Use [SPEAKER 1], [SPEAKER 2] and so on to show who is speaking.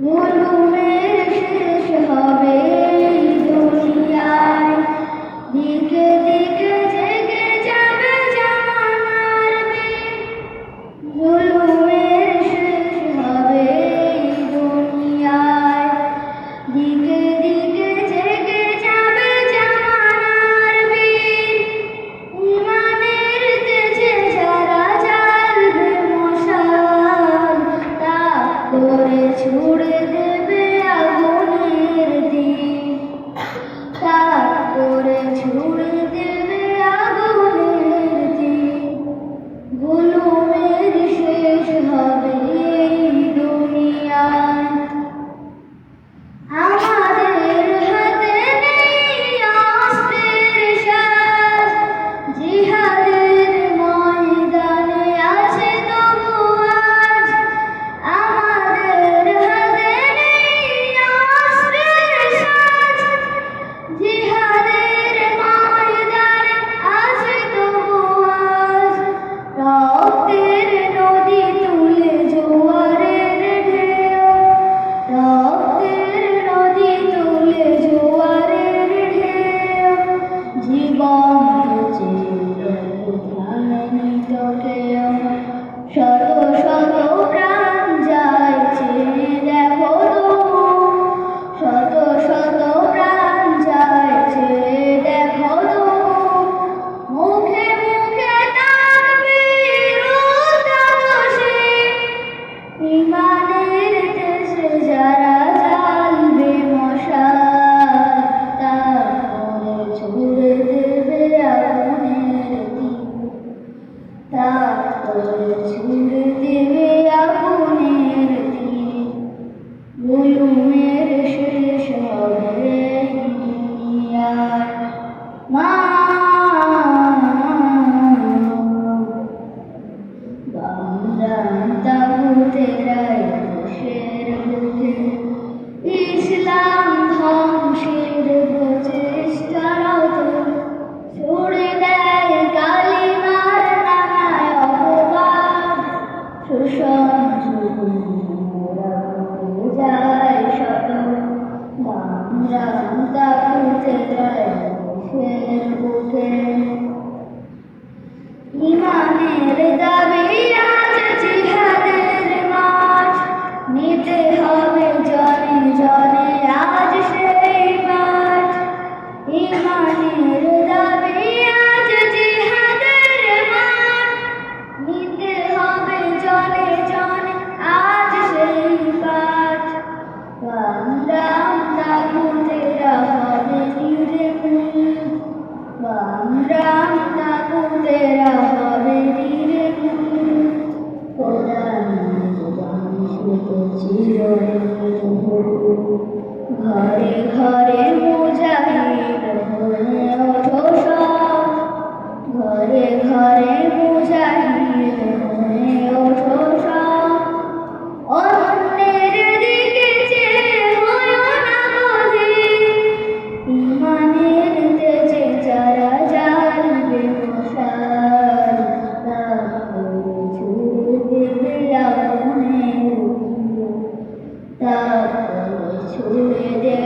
[SPEAKER 1] মরুমের শেষ হবে দুনিয়ায় দিকে দিকে জেগে যাবে জামানার মরুমের শেষ হবে দুনিয়ায় দিকে দিকে জেগে যাবে জামানার বীর ইমানের তেজে যারা জ্বালবে মশাল তা করে ছুট করে ছুড়ে দে শত শত প্রাণ যায় ছেড়ে দেখো শত শত প্রাণ যায় ছেড়ে দেখো মুখে মুখে nel potere. Rimane redabile. ঘরে ঘরে মুজাহিদ হয়ে 大河的秋的月亮。